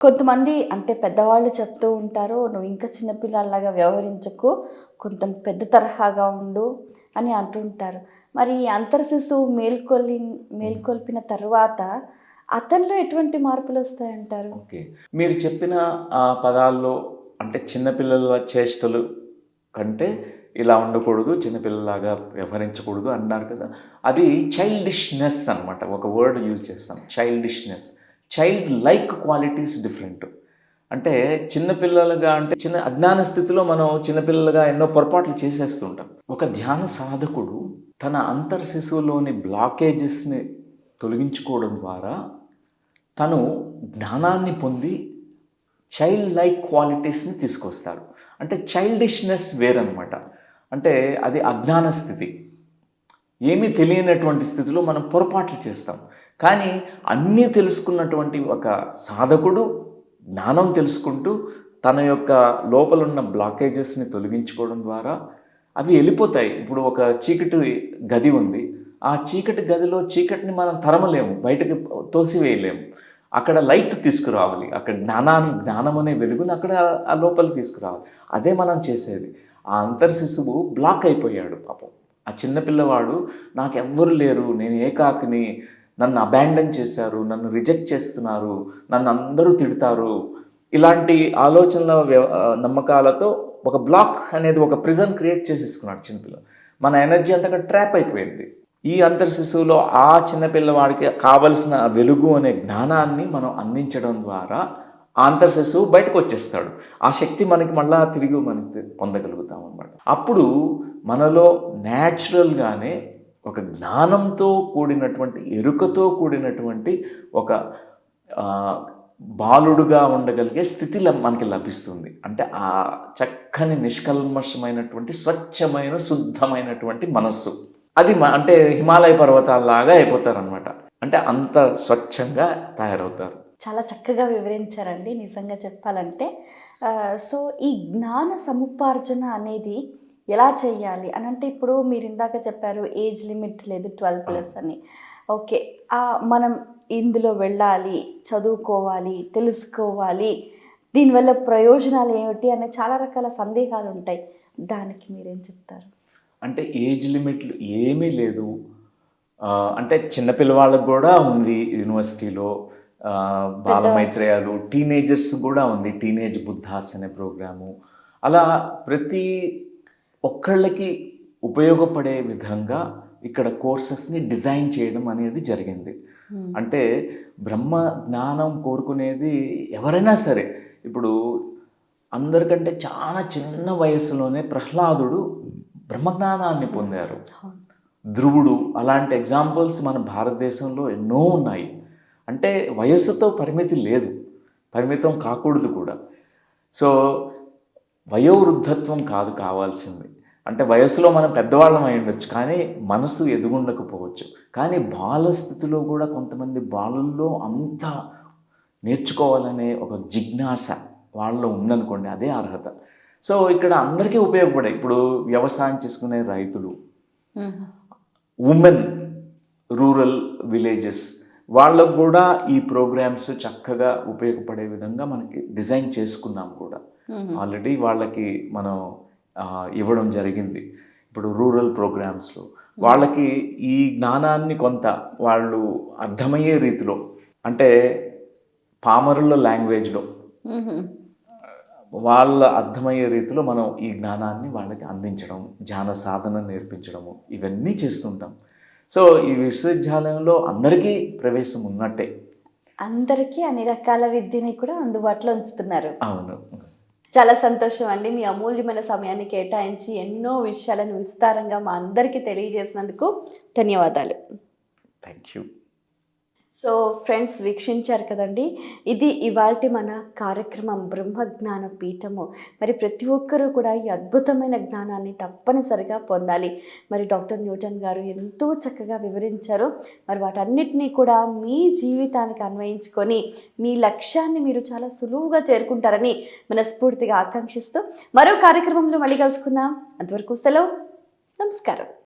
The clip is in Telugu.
కొంతమంది అంటే పెద్దవాళ్ళు చెప్తూ ఉంటారు నువ్వు ఇంకా చిన్నపిల్లలాగా వ్యవహరించకు కొంత పెద్ద తరహాగా ఉండు అని అంటుంటారు మరి ఈ అంతర్ శిశువు మేల్కొల్లి మేల్కొల్పిన తర్వాత అతనిలో ఎటువంటి మార్పులు వస్తాయంటారు? ఓకే. మీరు చెప్పిన ఆ పదాల్లో అంటే చిన్నపిల్లల చేష్టలు కంటే ఇలా ఉండకూడదు చిన్నపిల్లలాగా వ్యవహరించకూడదు అన్నారు కదా. అది చైల్డిష్నెస్ అనమాట ఒక వర్డ్ యూజ్ చేస్తాం. Childishness child like qualities different. అంటే చిన్నపిల్లలుగా అంటే చిన్న అజ్ఞాన స్థితిలో మనం చిన్నపిల్లలుగా ఎన్నో పొరపాట్లు చేసేస్తుంటాం ఒక ధ్యాన సాధకుడు తన అంతర్ శిశువులోని బ్లాకేజెస్ని తొలగించుకోవడం ద్వారా తను జ్ఞానాన్ని పొంది చైల్డ్ లైక్ క్వాలిటీస్ని తీసుకొస్తాడు. అంటే చైల్డిష్నెస్ వేరనమాట అంటే అది అజ్ఞాన స్థితి. ఏమీ తెలియనటువంటి స్థితిలో మనం పొరపాట్లు చేస్తాం. కానీ అన్నీ తెలుసుకున్నటువంటి ఒక సాధకుడు జ్ఞానం తెలుసుకుంటూ తన యొక్క లోపల ఉన్న బ్లాకేజెస్ని తొలగించుకోవడం ద్వారా అవి వెళ్ళిపోతాయి. ఇప్పుడు ఒక చీకటి గది ఉంది. ఆ చీకటి గదిలో చీకటిని మనం తరమలేము. బయటకు తోసివేయలేము. అక్కడ లైట్ తీసుకురావాలి. అక్కడ జ్ఞానాన్ని జ్ఞానం అనే వెలుగుని అక్కడ ఆ లోపల తీసుకురావాలి. అదే మనం చేసేది. ఆ అంతర్ శిశువు బ్లాక్ అయిపోయాడు పాపం. ఆ చిన్నపిల్లవాడు నాకు ఎవ్వరు లేరు. నేను ఏకాకిని. నన్ను అబాండన్ చేశారు నన్ను రిజెక్ట్ చేస్తున్నారు నన్ను అందరూ తిడతారు. ఇలాంటి ఆలోచనల నమ్మకాలతో ఒక బ్లాక్ అనేది ఒక ప్రిజన్ క్రియేట్ చేసేసుకున్నాడు చిన్నపిల్ల. మన ఎనర్జీ అంతా ట్రాప్ అయిపోయింది. ఈ అంతర్ శిశువులో ఆ చిన్నపిల్లవాడికి కావలసిన వెలుగు అనే జ్ఞానాన్ని మనం అందించడం ద్వారా ఆ అంతర్ శిశువు బయటకు వచ్చేస్తాడు. ఆ శక్తి మనకి మళ్ళా తిరిగి మనకి పొందగలుగుతాం అనమాట అప్పుడు మనలో న్యాచురల్గానే ఒక జ్ఞానంతో కూడినటువంటి ఎరుకతో కూడినటువంటి ఒక బాలుడుగా ఉండగలిగే స్థితి మనకి లభిస్తుంది. అంటే ఆ చక్కని నిష్కల్మషమైనటువంటి స్వచ్ఛమైన శుద్ధమైనటువంటి మనస్సు. అది మ- అంటే హిమాలయ పర్వతాల్లాగా అయిపోతారనమాట అంటే అంత స్వచ్ఛంగా తయారవుతారు. చాలా చక్కగా వివరించారండి. నిజంగా చెప్పాలంటే సో ఈ జ్ఞాన సముపార్జన అనేది ఎలా చేయాలి అని అంటే ఇప్పుడు మీరు ఇందాక చెప్పారు ఏజ్ లిమిట్ లేదు ట్వెల్వ్ ప్లస్ అని. ఓకే. మనం ఇందులో వెళ్ళాలి చదువుకోవాలి తెలుసుకోవాలి దీనివల్ల ప్రయోజనాలు ఏమిటి అనే చాలా రకాల సందేహాలు ఉంటాయి. దానికి మీరేం చెప్తారు? అంటే ఏజ్ లిమిట్లు ఏమీ లేదు. అంటే చిన్నపిల్లవాళ్ళకు కూడా ఉంది యూనివర్సిటీలో. బాలమైత్రేయాలు టీనేజర్స్ కూడా ఉంది టీనేజ్ బుద్ధాస్ అనే ప్రోగ్రాము. అలా ప్రతి ఒక్కళ్ళకి ఉపయోగపడే విధంగా ఇక్కడ కోర్సెస్ని డిజైన్ చేయడం అనేది జరిగింది. అంటే బ్రహ్మ జ్ఞానం కోరుకునేది ఎవరైనా సరే ఇప్పుడు అందరికంటే చాలా చిన్న వయసులోనే ప్రహ్లాదుడు బ్రహ్మజ్ఞానాన్ని పొందారు. ధ్రువుడు అలాంటి ఎగ్జాంపుల్స్ మన భారతదేశంలో ఎన్నో ఉన్నాయి. అంటే వయస్సుతో పరిమితి లేదు. పరిమితం కాకూడదు కూడా. సో వయోవృద్ధత్వం కాదు కావాల్సింది. అంటే వయసులో మనం పెద్దవాళ్ళం అయి ఉండొచ్చు కానీ మనసు ఎదుగుండకపోవచ్చు. కానీ బాల స్థితిలో కూడా కొంతమంది బాలుల్లో అంత నేర్చుకోవాలనే ఒక జిజ్ఞాస వాళ్ళలో ఉందనుకోండి అదే అర్హత. సో ఇక్కడ అందరికీ ఉపయోగపడే ఇప్పుడు వ్యవసాయం చేసుకునే రైతులు ఉమెన్ రూరల్ విలేజెస్ వాళ్ళకు కూడా ఈ ప్రోగ్రామ్స్ చక్కగా ఉపయోగపడే విధంగా మనకి డిజైన్ చేసుకున్నాం కూడా. ఆల్రెడీ వాళ్ళకి మనం ఇవ్వడం జరిగింది. ఇప్పుడు రూరల్ ప్రోగ్రామ్స్లో వాళ్ళకి ఈ జ్ఞానాన్ని కొంత వాళ్ళు అర్థమయ్యే రీతిలో అంటే పామరుల లాంగ్వేజ్లో వాళ్ళ అర్థమయ్యే రీతిలో మనం ఈ జ్ఞానాన్ని వాళ్ళకి అందించడం ధ్యాన సాధన నేర్పించడము ఇవన్నీ చేస్తుంటాం. సో ఈ విశ్వవిద్యాలయంలో అందరికీ ప్రవేశం ఉన్నట్టే. అందరికీ అన్ని రకాల విద్యని కూడా అందుబాటులో ఉంచుతున్నారు. అవును. చాలా సంతోషం అండి మీ అమూల్యమైన సమయాన్ని కేటాయించి ఎన్నో విషయాలను విస్తారంగా మా అందరికీ తెలియజేసినందుకు ధన్యవాదాలు. థ్యాంక్ యూ సో ఫ్రెండ్స్ వీక్షించారు కదండి. ఇది ఇవాళ మన కార్యక్రమం బ్రహ్మజ్ఞాన పీఠము. మరి ప్రతి ఒక్కరూ కూడా ఈ అద్భుతమైన జ్ఞానాన్ని తప్పనిసరిగా పొందాలి. మరి డాక్టర్ న్యూటన్ గారు ఎంతో చక్కగా వివరించారు. మరి వాటన్నిటినీ కూడా మీ జీవితానికి అన్వయించుకొని మీ లక్ష్యాన్ని మీరు చాలా సులువుగా చేరుకుంటారని మనస్ఫూర్తిగా ఆకాంక్షిస్తూ మరో కార్యక్రమంలో మళ్ళీ కలుసుకుందాం. అంతవరకు సెలవు. నమస్కారం.